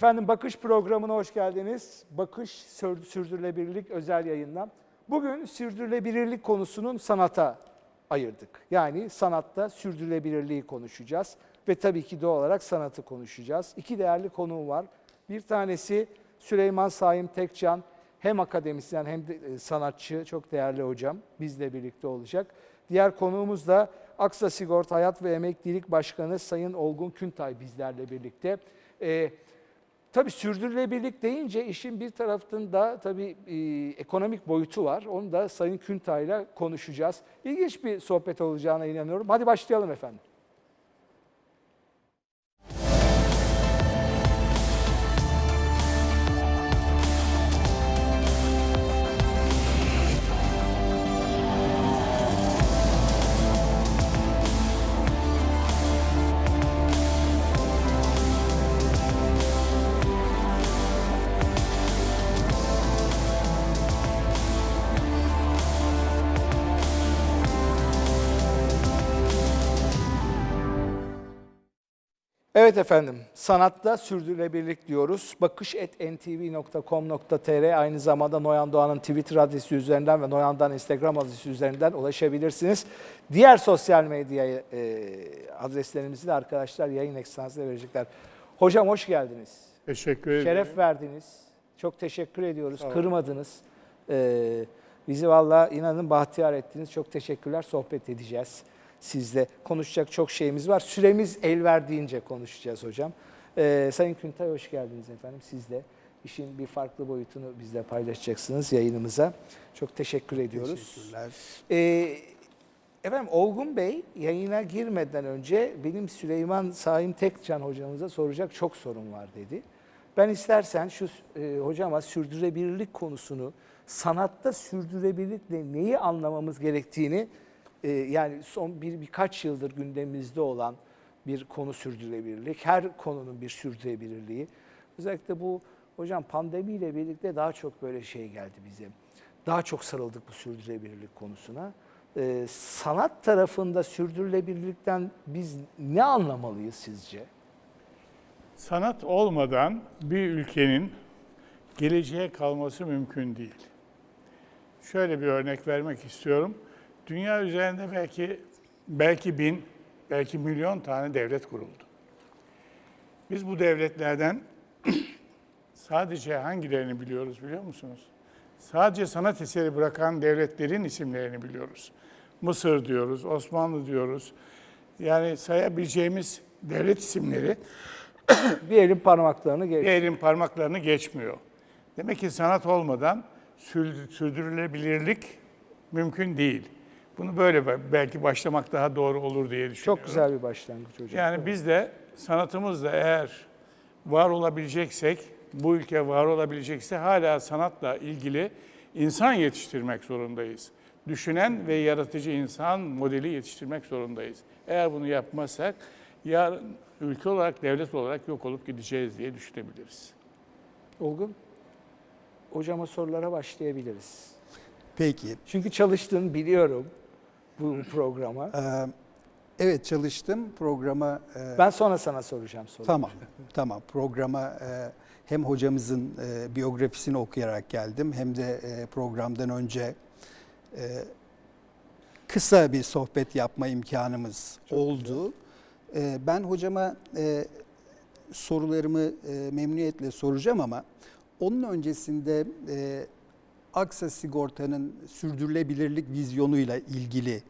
Efendim Bakış programına hoş geldiniz. Bakış Sür- Sürdürülebilirlik özel yayından. Bugün sürdürülebilirlik konusunun sanata ayırdık. Yani sanatta sürdürülebilirliği konuşacağız ve tabii ki doğal olarak sanatı konuşacağız. İki değerli konuğum var. Bir tanesi Süleyman Saim Tekcan, hem akademisyen hem de e, sanatçı, çok değerli hocam. Bizle birlikte olacak. Diğer konuğumuz da Aksa Sigorta Hayat ve Emeklilik Başkanı Sayın Olgun Küntay bizlerle birlikte. Ee, Tabii sürdürülebilirlik deyince işin bir tarafında tabii e, ekonomik boyutu var. Onu da Sayın Küntay'la konuşacağız. İlginç bir sohbet olacağına inanıyorum. Hadi başlayalım efendim. Evet efendim, sanatta sürdürülebilirlik diyoruz. bakış.ntv.com.tr aynı zamanda Noyan Doğan'ın Twitter adresi üzerinden ve Noyan'dan Instagram adresi üzerinden ulaşabilirsiniz. Diğer sosyal medya e, adreslerimizi de arkadaşlar yayın ekstransında verecekler. Hocam hoş geldiniz. Teşekkür ederim. Şeref verdiniz. Çok teşekkür ediyoruz. Kırmadınız. Ee, bizi valla inanın bahtiyar ettiniz. Çok teşekkürler. Sohbet edeceğiz sizle. Konuşacak çok şeyimiz var. Süremiz el verdiğince konuşacağız hocam. Ee, Sayın Küntay hoş geldiniz efendim. Siz de işin bir farklı boyutunu bizle paylaşacaksınız yayınımıza. Çok teşekkür ediyoruz. Teşekkürler. Ee, efendim Olgun Bey yayına girmeden önce benim Süleyman Saim Tekcan hocamıza soracak çok sorun var dedi. Ben istersen şu e, hocama sürdürülebilirlik konusunu sanatta sürdürülebilirlikle neyi anlamamız gerektiğini e, yani son bir birkaç yıldır gündemimizde olan bir konu sürdürülebilirlik. Her konunun bir sürdürülebilirliği. Özellikle bu hocam pandemiyle birlikte daha çok böyle şey geldi bize. Daha çok sarıldık bu sürdürülebilirlik konusuna. Ee, sanat tarafında sürdürülebilirlikten biz ne anlamalıyız sizce? Sanat olmadan bir ülkenin geleceğe kalması mümkün değil. Şöyle bir örnek vermek istiyorum. Dünya üzerinde belki belki bin, belki milyon tane devlet kuruldu. Biz bu devletlerden sadece hangilerini biliyoruz biliyor musunuz? Sadece sanat eseri bırakan devletlerin isimlerini biliyoruz. Mısır diyoruz, Osmanlı diyoruz. Yani sayabileceğimiz devlet isimleri Bir elin parmaklarını geç. bir elin parmaklarını geçmiyor. Demek ki sanat olmadan sürdü- sürdürülebilirlik mümkün değil. Bunu böyle be- belki başlamak daha doğru olur diye düşünüyorum. Çok güzel bir başlangıç hocam. Yani biz de sanatımızla eğer var olabileceksek, bu ülke var olabilecekse hala sanatla ilgili insan yetiştirmek zorundayız. Düşünen ve yaratıcı insan modeli yetiştirmek zorundayız. Eğer bunu yapmazsak yarın ülke olarak, devlet olarak yok olup gideceğiz diye düşünebiliriz. Olgun, hocama sorulara başlayabiliriz. Peki. Çünkü çalıştın biliyorum bu programa. Ee, evet çalıştım programa. e, Ben sonra sana soracağım soruyu. Tamam, tamam. Programa e, hem hocamızın e, biyografisini okuyarak geldim hem de e, programdan önce e, kısa bir sohbet yapma imkanımız oldu. E, ben hocama e, sorularımı e, memnuniyetle soracağım ama onun öncesinde e, Aksa Sigorta'nın sürdürülebilirlik vizyonuyla ilgili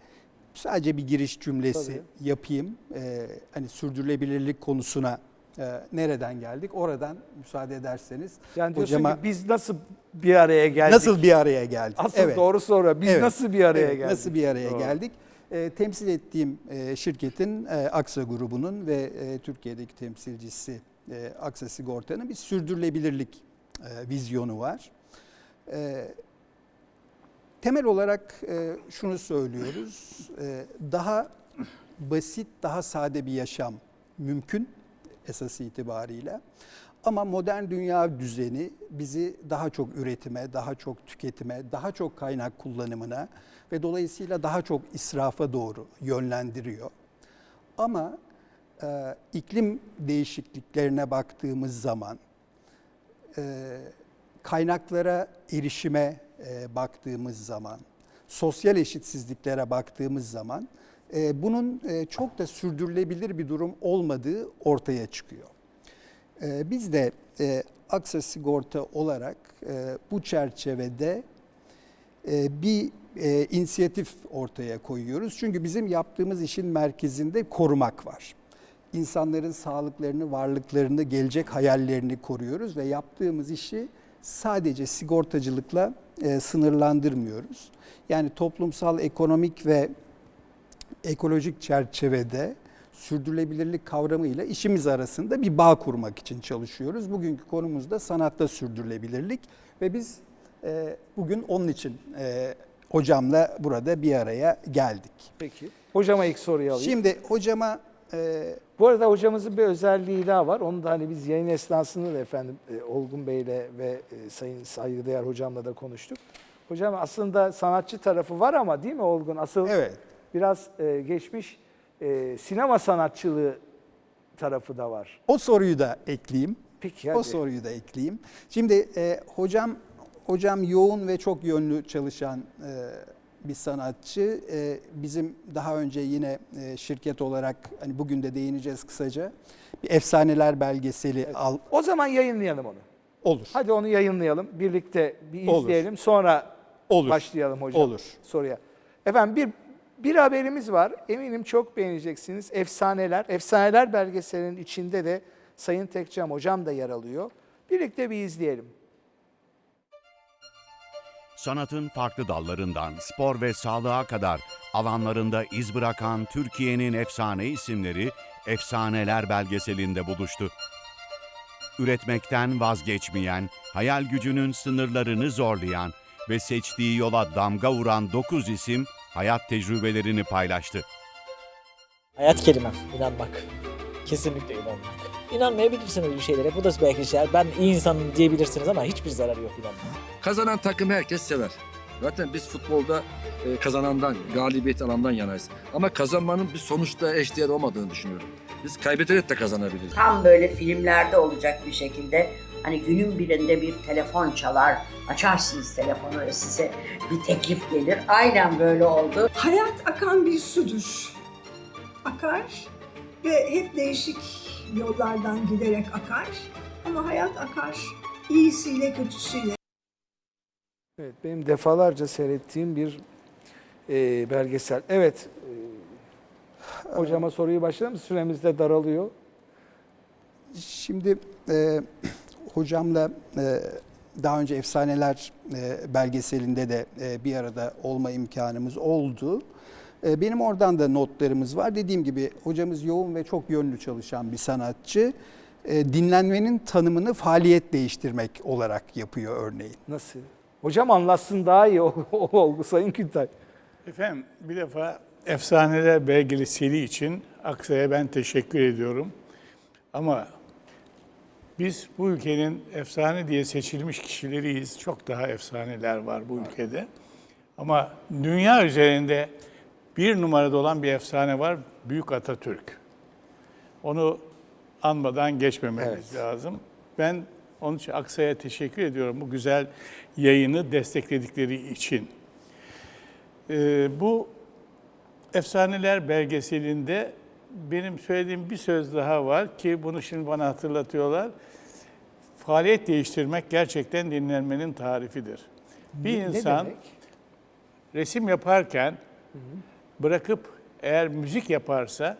sadece bir giriş cümlesi Tabii. yapayım. E, hani sürdürülebilirlik konusuna e, nereden geldik? Oradan müsaade ederseniz Yani diyorsun hocama ki biz nasıl bir araya geldik? nasıl bir araya geldik? Asıl doğru soru. Biz Evet. nasıl bir araya Evet, geldik? Nasıl bir araya Doğru. geldik? E, temsil ettiğim e, şirketin e, Aksa grubunun ve e, Türkiye'deki temsilcisi e, Aksa Sigorta'nın bir sürdürülebilirlik e, vizyonu var. E, temel olarak e, şunu söylüyoruz. E, daha basit, daha sade bir yaşam mümkün esası itibariyle. Ama modern dünya düzeni bizi daha çok üretime, daha çok tüketime, daha çok kaynak kullanımına ve dolayısıyla daha çok israfa doğru yönlendiriyor. Ama e, iklim değişikliklerine baktığımız zaman e, kaynaklara erişime e, baktığımız zaman, sosyal eşitsizliklere baktığımız zaman e, bunun e, çok da sürdürülebilir bir durum olmadığı ortaya çıkıyor. E, biz de e, Aksa Sigorta olarak e, bu çerçevede e, bir e, inisiyatif ortaya koyuyoruz. Çünkü bizim yaptığımız işin merkezinde korumak var. İnsanların sağlıklarını, varlıklarını, gelecek hayallerini koruyoruz ve yaptığımız işi sadece sigortacılıkla e, sınırlandırmıyoruz. Yani toplumsal, ekonomik ve ekolojik çerçevede sürdürülebilirlik kavramıyla işimiz arasında bir bağ kurmak için çalışıyoruz. Bugünkü konumuz da sanatta sürdürülebilirlik ve biz e, bugün onun için e, hocamla burada bir araya geldik. Peki. Hocama ilk soruyu alayım. Şimdi hocama e, Bu arada hocamızın bir özelliği daha var. Onu da hani biz yayın esnasında da efendim e, Olgun Bey'le ve e, Sayın Saygıdeğer hocamla da konuştuk. Hocam aslında sanatçı tarafı var ama değil mi Olgun? Asıl evet biraz e, geçmiş e, sinema sanatçılığı tarafı da var. o soruyu da ekleyeyim. Peki O hadi. soruyu da ekleyeyim. Şimdi e, hocam hocam yoğun ve çok yönlü çalışan e, bir sanatçı. E, bizim daha önce yine e, şirket olarak hani bugün de değineceğiz kısaca. Bir efsaneler belgeseli al O zaman yayınlayalım onu. olur. Hadi onu yayınlayalım. Birlikte bir Olur. izleyelim. Sonra Olur. başlayalım hocam. Olur. Soruya. Efendim bir bir haberimiz var. Eminim çok beğeneceksiniz. Efsaneler. Efsaneler belgeselinin içinde de Sayın Tekcam hocam da yer alıyor. Birlikte bir izleyelim. Sanatın farklı dallarından spor ve sağlığa kadar alanlarında iz bırakan Türkiye'nin efsane isimleri Efsaneler belgeselinde buluştu. Üretmekten vazgeçmeyen, hayal gücünün sınırlarını zorlayan ve seçtiği yola damga vuran 9 isim hayat tecrübelerini paylaştı. Hayat kelimem, inanmak. Kesinlikle inanmak. İnanmayabilirsiniz bir şeylere. Bu da belki şeyler. Ben iyi insanım diyebilirsiniz ama hiçbir zararı yok inanmak. Kazanan takım herkes sever. Zaten biz futbolda e, kazanandan, galibiyet alandan yanayız. Ama kazanmanın bir sonuçta eşdeğer olmadığını düşünüyorum. Biz kaybederek de kazanabiliriz. tam böyle filmlerde olacak bir şekilde hani günün birinde bir telefon çalar, açarsınız telefonu ve size bir teklif gelir. Aynen böyle oldu. Hayat akan bir sudur. Akar ve hep değişik yollardan giderek akar. Ama hayat akar iyisiyle kötüsüyle. Evet, benim defalarca seyrettiğim bir e, belgesel. Evet, e, hocama soruyu başlayalım. Süremiz de daralıyor. Şimdi e, hocamla e, daha önce Efsaneler e, belgeselinde de e, bir arada olma imkanımız oldu. E, benim oradan da notlarımız var. Dediğim gibi hocamız yoğun ve çok yönlü çalışan bir sanatçı. E, dinlenmenin tanımını faaliyet değiştirmek olarak yapıyor örneğin. Nasıl? Hocam anlatsın daha iyi o, o olgu Sayın Küntay. Efendim bir defa Efsaneler belgeseli için Aksa'ya ben teşekkür ediyorum. Ama biz bu ülkenin efsane diye seçilmiş kişileriyiz. Çok daha efsaneler var bu ülkede. Ama dünya üzerinde bir numarada olan bir efsane var. Büyük Atatürk. Onu anmadan geçmememiz Evet. lazım. Ben onun için Aksa'ya teşekkür ediyorum bu güzel yayını destekledikleri için. Ee, bu Efsaneler belgeselinde benim söylediğim bir söz daha var ki bunu şimdi bana hatırlatıyorlar. Faaliyet değiştirmek gerçekten dinlenmenin tarifidir. Bir Ne insan demek? resim yaparken bırakıp eğer müzik yaparsa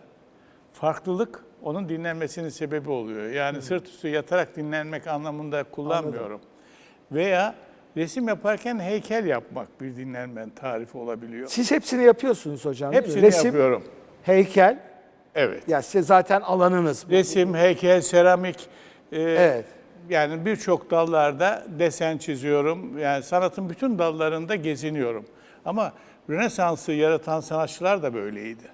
farklılık onun dinlenmesinin sebebi oluyor. Yani sırt üstü yatarak dinlenmek anlamında kullanmıyorum. Veya resim yaparken heykel yapmak bir dinlenmenin tarifi olabiliyor. Siz hepsini yapıyorsunuz hocam. Hepsini Resim, yapıyorum. heykel, Evet. ya size zaten alanınız bu. Resim, heykel, seramik, e, Evet. yani birçok dallarda desen çiziyorum. Yani sanatın bütün dallarında geziniyorum. Ama Rönesans'ı yaratan sanatçılar da böyleydi.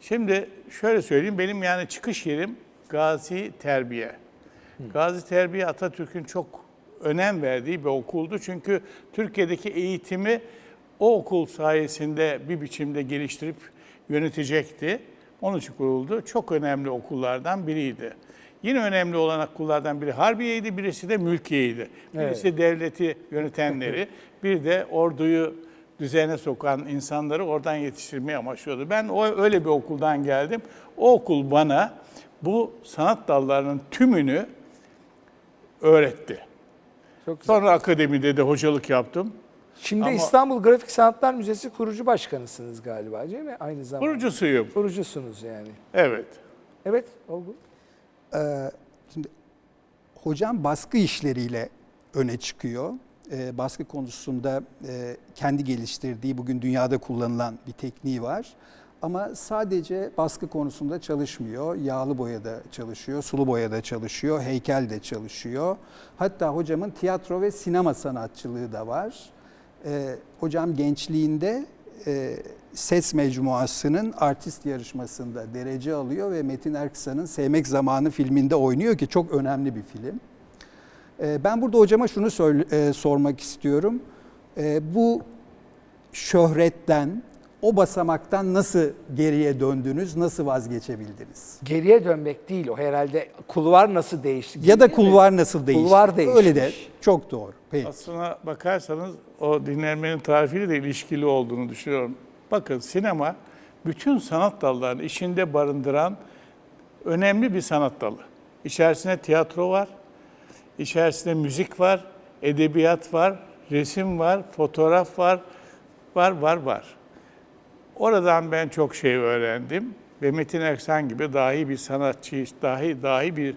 Şimdi şöyle söyleyeyim, benim yani çıkış yerim Gazi Terbiye. Gazi Terbiye Atatürk'ün çok önem verdiği bir okuldu. Çünkü Türkiye'deki eğitimi o okul sayesinde bir biçimde geliştirip yönetecekti. Onun için kuruldu. Çok önemli okullardan biriydi. Yine önemli olan okullardan biri Harbiye'ydi, birisi de Mülkiye'ydi. Birisi devleti yönetenleri, bir de orduyu düzene sokan insanları oradan yetiştirmeye amaçlıyordu. Ben o öyle bir okuldan geldim. O okul bana bu sanat dallarının tümünü öğretti. Çok güzel. Sonra akademide de hocalık yaptım. Şimdi Ama- İstanbul Grafik Sanatlar Müzesi kurucu başkanısınız galiba değil mi? Aynı zamanda. Kurucusuyum. Kurucusunuz yani. Evet. Evet, Olgun. Ee, şimdi hocam baskı işleriyle öne çıkıyor. Ee, baskı konusunda e, kendi geliştirdiği bugün dünyada kullanılan bir tekniği var. Ama sadece baskı konusunda çalışmıyor. Yağlı boyada çalışıyor, sulu boyada çalışıyor, heykel de çalışıyor. Hatta hocamın tiyatro ve sinema sanatçılığı da var. Ee, hocam gençliğinde e, ses mecmuasının artist yarışmasında derece alıyor ve Metin Erksan'ın Sevmek Zamanı filminde oynuyor ki çok önemli bir film. Ee, ben burada hocama şunu e, sormak istiyorum. Ee, bu şöhretten, o basamaktan nasıl geriye döndünüz, nasıl vazgeçebildiniz? Geriye dönmek değil o herhalde. Kulvar nasıl değişti? Ya da mi? kulvar nasıl değişti? Kulvar değişmiş. Öyle de çok doğru. Peki. Aslına bakarsanız o dinlenmenin tarifiyle de ilişkili olduğunu düşünüyorum. Bakın sinema bütün sanat dallarını içinde barındıran önemli bir sanat dalı. İçerisinde tiyatro var, içerisinde müzik var, edebiyat var, resim var, fotoğraf var, var var var. Oradan ben çok şey öğrendim ve Metin Erksan gibi dahi bir sanatçı, dahi dahi bir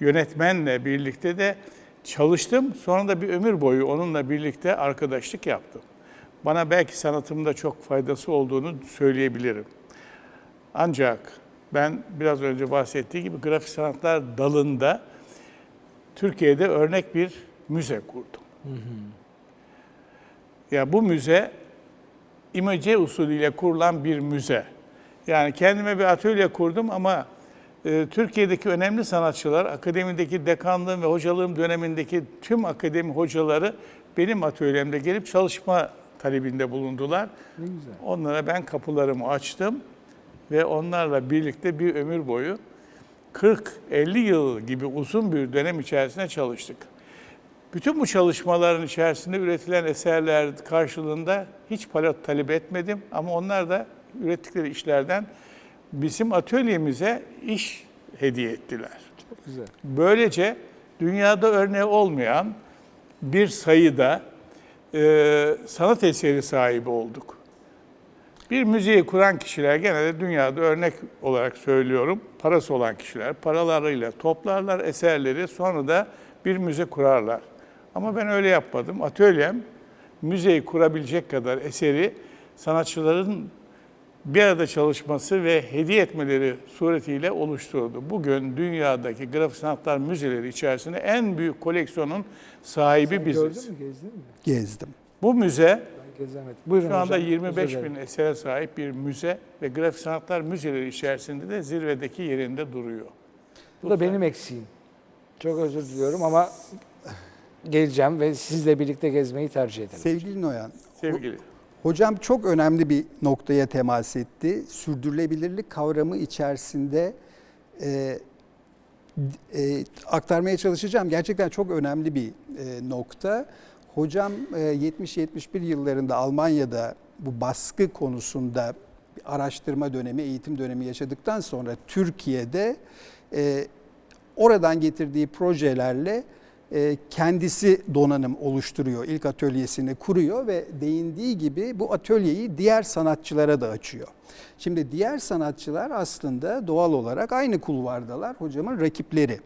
yönetmenle birlikte de çalıştım. Sonra da bir ömür boyu onunla birlikte arkadaşlık yaptım. Bana belki sanatımda çok faydası olduğunu söyleyebilirim. Ancak ben biraz önce bahsettiğim gibi grafik sanatlar dalında Türkiye'de örnek bir müze kurdum. Ya bu müze imece usulüyle kurulan bir müze. Yani kendime bir atölye kurdum ama e, Türkiye'deki önemli sanatçılar, akademideki dekanlığım ve hocalığım dönemindeki tüm akademi hocaları benim atölyemde gelip çalışma talebinde bulundular. Ne güzel. Onlara ben kapılarımı açtım ve onlarla birlikte bir ömür boyu 40-50 yıl gibi uzun bir dönem içerisinde çalıştık. Bütün bu çalışmaların içerisinde üretilen eserler karşılığında hiç para talep etmedim ama onlar da ürettikleri işlerden bizim atölyemize iş hediye ettiler. Çok güzel. Böylece dünyada örneği olmayan bir sayıda e, sanat eseri sahibi olduk. Bir müzeyi kuran kişiler genelde dünyada örnek olarak söylüyorum, parası olan kişiler paralarıyla toplarlar eserleri sonra da bir müze kurarlar. Ama ben öyle yapmadım. Atölyem müzeyi kurabilecek kadar eseri sanatçıların bir arada çalışması ve hediye etmeleri suretiyle oluşturdu. Bugün dünyadaki grafik sanatlar müzeleri içerisinde en büyük koleksiyonun sahibi biziz. Gördün mü, gezdin mi? Gezdim. Bu müze Ben gezemedim. Buyurun şu anda hocam, 25 özür dilerim. bin esere sahip bir müze ve grafik sanatlar müzeleri içerisinde de zirvedeki yerinde duruyor. Bu da benim eksiğim. Çok özür diliyorum ama geleceğim ve sizle birlikte gezmeyi tercih ederim. Sevgili Noyan, Sevgili. Hocam çok önemli bir noktaya temas etti. Sürdürülebilirlik kavramı içerisinde e, e, aktarmaya çalışacağım. Gerçekten çok önemli bir e, nokta. Hocam e, 70-71 yıllarında Almanya'da bu baskı konusunda araştırma dönemi, eğitim dönemi yaşadıktan sonra Türkiye'de e, oradan getirdiği projelerle e, kendisi donanım oluşturuyor. İlk atölyesini kuruyor ve değindiği gibi bu atölyeyi diğer sanatçılara da açıyor. Şimdi diğer sanatçılar aslında doğal olarak aynı kulvardalar. Hocamın rakipleri.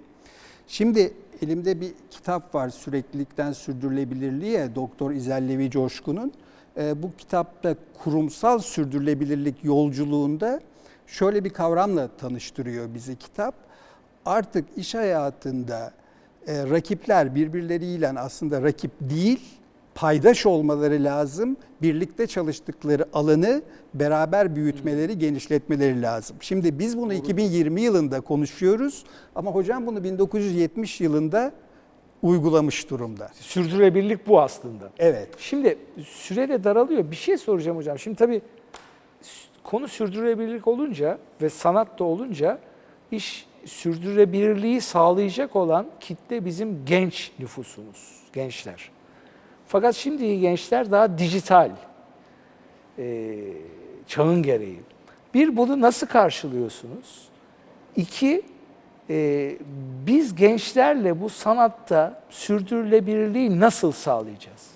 Şimdi elimde bir kitap var süreklilikten sürdürülebilirliğe Doktor İzellevi Coşkun'un. E, bu kitapta kurumsal sürdürülebilirlik yolculuğunda şöyle bir kavramla tanıştırıyor bizi kitap. Artık iş hayatında e, rakipler birbirleriyle aslında rakip değil, paydaş olmaları lazım. Birlikte çalıştıkları alanı beraber büyütmeleri, genişletmeleri lazım. Şimdi biz bunu 2020 yılında konuşuyoruz ama hocam bunu 1970 yılında uygulamış durumda. Sürdürülebilirlik bu aslında. Evet. Şimdi süre de daralıyor. Bir şey soracağım hocam. Şimdi tabii konu sürdürülebilirlik olunca ve sanat da olunca iş sürdürülebilirliği sağlayacak olan kitle bizim genç nüfusumuz, gençler. Fakat şimdiki gençler daha dijital, e, çağın gereği. Bir, bunu nasıl karşılıyorsunuz? İki, e, biz gençlerle bu sanatta sürdürülebilirliği nasıl sağlayacağız?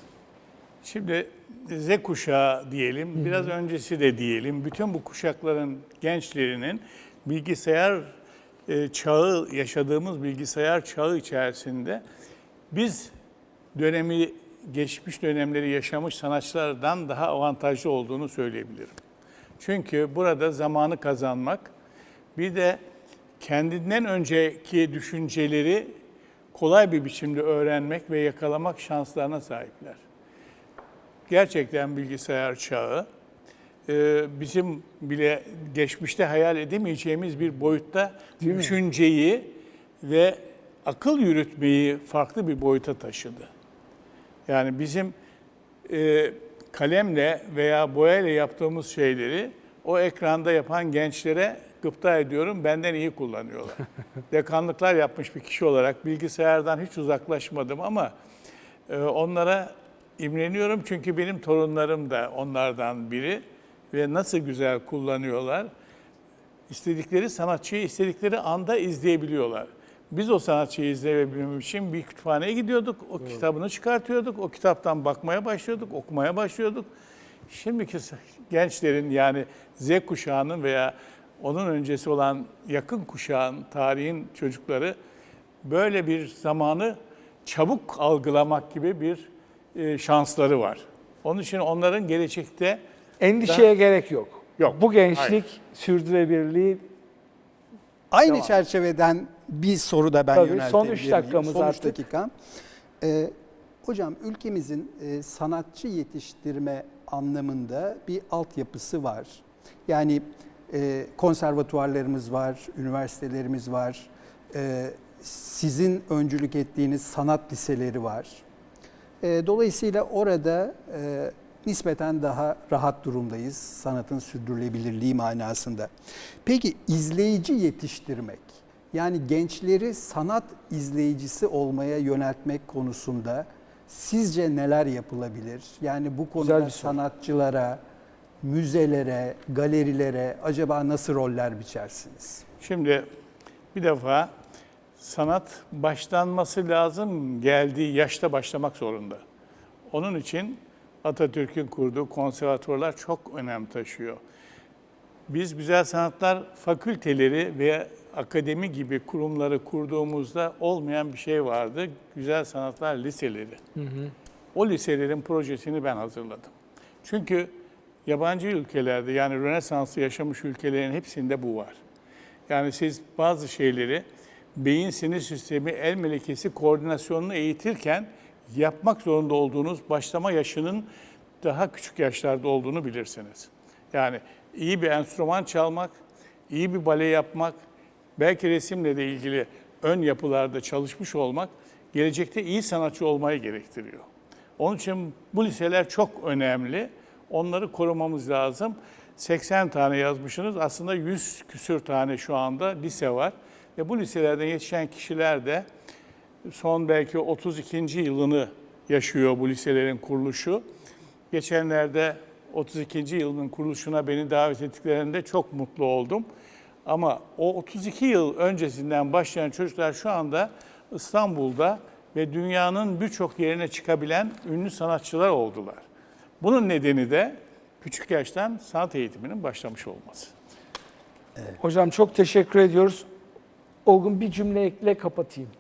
Şimdi Z kuşağı diyelim, biraz öncesi de diyelim. Bütün bu kuşakların gençlerinin bilgisayar e, çağı, yaşadığımız bilgisayar çağı içerisinde biz dönemi, geçmiş dönemleri yaşamış sanatçılardan daha avantajlı olduğunu söyleyebilirim. Çünkü burada zamanı kazanmak, bir de kendinden önceki düşünceleri kolay bir biçimde öğrenmek ve yakalamak şanslarına sahipler gerçekten bilgisayar çağı e, bizim bile geçmişte hayal edemeyeceğimiz bir boyutta düşünceyi ve akıl yürütmeyi farklı bir boyuta taşıdı. Yani bizim e, kalemle veya boyayla yaptığımız şeyleri o ekranda yapan gençlere gıpta ediyorum, benden iyi kullanıyorlar. Dekanlıklar yapmış bir kişi olarak bilgisayardan hiç uzaklaşmadım ama e, onlara imreniyorum çünkü benim torunlarım da onlardan biri ve nasıl güzel kullanıyorlar. İstedikleri sanatçıyı istedikleri anda izleyebiliyorlar. Biz o sanatçıyı izleyebilmem için bir kütüphaneye gidiyorduk, o kitabını çıkartıyorduk, o kitaptan bakmaya başlıyorduk, okumaya başlıyorduk. Şimdiki gençlerin yani Z kuşağının veya onun öncesi olan yakın kuşağın, tarihin çocukları böyle bir zamanı çabuk algılamak gibi bir e, şansları var. Onun için onların gelecekte Endişeye gerek yok. Yok, Bu gençlik hayır. sürdürülebilirliği Aynı Tamam. çerçeveden bir soru da ben Tabii, yöneltebilir son üç miyim? dakikamız son artık. dakika. Ee, hocam ülkemizin e, sanatçı yetiştirme anlamında bir altyapısı var. Yani e, konservatuvarlarımız var, üniversitelerimiz var, e, sizin öncülük ettiğiniz sanat liseleri var. E, dolayısıyla orada e, nispeten daha rahat durumdayız sanatın sürdürülebilirliği manasında. Peki izleyici yetiştirmek, yani gençleri sanat izleyicisi olmaya yöneltmek konusunda sizce neler yapılabilir? Yani bu konuda sanatçılara, müzelere, galerilere acaba nasıl roller biçersiniz? Şimdi bir defa sanat başlanması lazım, geldiği yaşta başlamak zorunda. Onun için Atatürk'ün kurduğu konservatuvarlar çok önem taşıyor. Biz güzel sanatlar fakülteleri ve akademi gibi kurumları kurduğumuzda olmayan bir şey vardı. Güzel sanatlar liseleri. O liselerin projesini ben hazırladım. Çünkü yabancı ülkelerde yani Rönesans'ı yaşamış ülkelerin hepsinde bu var. Yani siz bazı şeyleri beyin sinir sistemi, el melekesi koordinasyonunu eğitirken yapmak zorunda olduğunuz başlama yaşının daha küçük yaşlarda olduğunu bilirsiniz. Yani iyi bir enstrüman çalmak, iyi bir bale yapmak, belki resimle de ilgili ön yapılarda çalışmış olmak gelecekte iyi sanatçı olmayı gerektiriyor. Onun için bu liseler çok önemli. Onları korumamız lazım. 80 tane yazmışsınız. Aslında 100 küsür tane şu anda lise var. Ve bu liselerden yetişen kişiler de son belki 32. yılını yaşıyor bu liselerin kuruluşu. Geçenlerde 32. yılının kuruluşuna beni davet ettiklerinde çok mutlu oldum. Ama o 32 yıl öncesinden başlayan çocuklar şu anda İstanbul'da ve dünyanın birçok yerine çıkabilen ünlü sanatçılar oldular. Bunun nedeni de küçük yaştan sanat eğitiminin başlamış olması. Hocam çok teşekkür ediyoruz. Olgun bir cümle ekle kapatayım.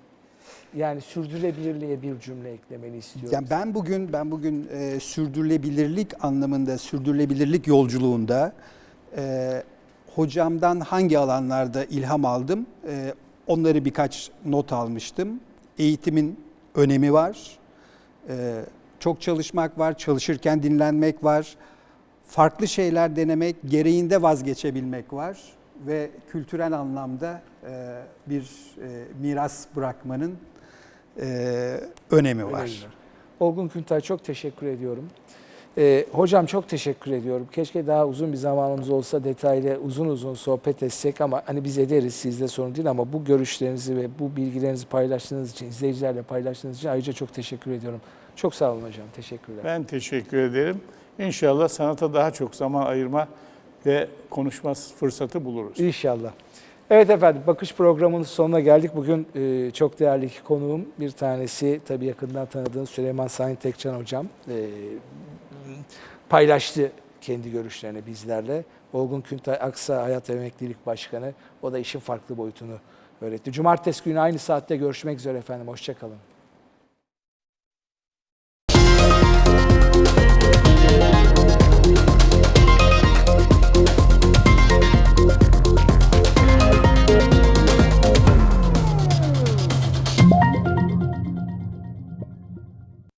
Yani sürdürülebilirliğe bir cümle eklemeni istiyorum. Yani ben bugün ben bugün e, sürdürülebilirlik anlamında sürdürülebilirlik yolculuğunda e, hocamdan hangi alanlarda ilham aldım? E, onları birkaç not almıştım. Eğitimin önemi var. E, çok çalışmak var, çalışırken dinlenmek var. Farklı şeyler denemek, gereğinde vazgeçebilmek var ve kültürel anlamda e, bir e, miras bırakmanın e, önemi var. Olgun Küntay çok teşekkür ediyorum. Ee, hocam çok teşekkür ediyorum. Keşke daha uzun bir zamanımız olsa detaylı uzun uzun sohbet etsek ama hani biz ederiz sizde sorun değil ama bu görüşlerinizi ve bu bilgilerinizi paylaştığınız için, izleyicilerle paylaştığınız için ayrıca çok teşekkür ediyorum. Çok sağ olun hocam. Teşekkürler. Ben teşekkür ederim. İnşallah sanata daha çok zaman ayırma ve konuşma fırsatı buluruz. İnşallah. Evet efendim, Bakış programının sonuna geldik. Bugün e, çok değerli iki konuğum. Bir tanesi tabii yakından tanıdığınız Süleyman Sahin Tekcan hocam. E, paylaştı kendi görüşlerini bizlerle. Olgun Küntay Aksa Hayat Emeklilik Başkanı. O da işin farklı boyutunu öğretti. Cumartesi günü aynı saatte görüşmek üzere efendim. Hoşçakalın.